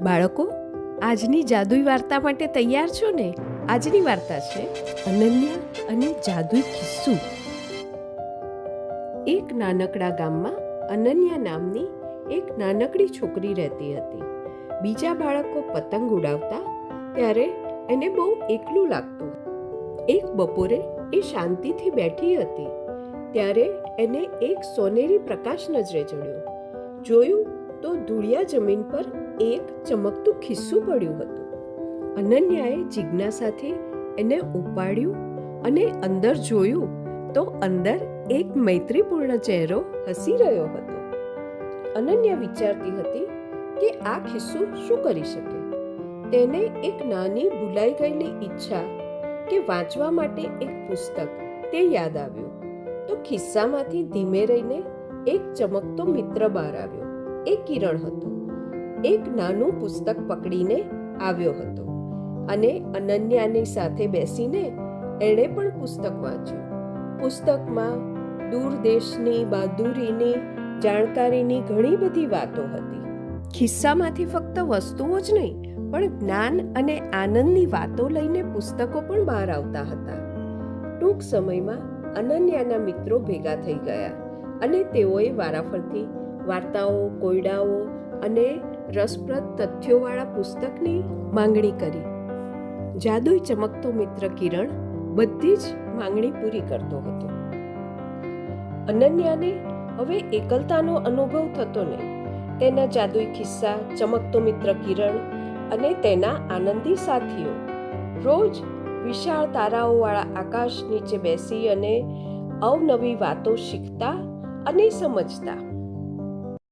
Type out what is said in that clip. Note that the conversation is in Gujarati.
બાળકો, આજની જાદુઈ વાર્તા માટે તૈયાર છો ને? આજની વાર્તા છે, અનન્યા અને જાદુઈ કિસ્સુ. એક નાનકડા ગામમાં અનન્યા નામની એક નાનકડી છોકરી રહેતી હતી. બીજા બાળકો પતંગ ઉડાવતા ત્યારે એને બહુ એકલું લાગતું. એક બપોરે એ શાંતિથી બેઠી હતી. ત્યારે એને એક સોનેરી પ્રકાશ નજરે ચડ્યો. જોયું તો ધૂળિયા જમીન પર એક ચમકતું ખિસ્સું પડ્યું હતું. અનન્યાએ જિજ્ઞાસાથી એને ઉપાડ્યું અને અંદર જોયું તો અંદર એક મૈત્રીપૂર્ણ ચહેરો હસી રહ્યો હતો. અનન્યા વિચારતી હતી કે આ ખિસ્સું શું કરી શકે? તેને એક નાની ભૂલાઈ ગયેલી ઈચ્છા કે વાંચવા માટે એક પુસ્તક તે યાદ આવ્યું. તો ખિસ્સામાંથી ધીમે રહીને એક ચમકતો મિત્ર બહાર આવ્યો. એ કિરણ હતો. એક નાનું પુસ્તક પકડીને આવ્યો હતો અને અનન્યાની સાથે બેસીને એણે પણ પુસ્તક વાંચ્યું. પુસ્તકમાં દૂર દેશની બહાદુરીની જાણકારીની ઘણી બધી વાતો હતી. ખિસ્સામાંથી ફક્ત વસ્તુઓ જ નહીં, પણ જ્ઞાન અને આનંદની વાતો લઈને પુસ્તકો પણ બહાર આવતા હતા. ટૂંક સમયમાં અનન્યાના મિત્રો ભેગા થઈ ગયા અને તેઓએ વારાફરતી વાર્તાઓ, કોયડાઓ અને રસપ્રદ તથ્યોવાળા પુસ્તકની માંગણી કરી. જાદુઈ ચમકતો મિત્ર કિરણ બધી જ માંગણી પૂરી કરતો હતો. અનન્યાને હવે એકલતાનો અનુભવ થતો નહીં. તેના જાદુઈ ખિસ્સા, ચમકતો મિત્ર કિરણ અને તેના આનંદી સાથીઓ. રોજ વિશાળ તારાઓવાળા આકાશ નીચે બેસી અને અવનવી વાતો શીખતા અને સમજતા.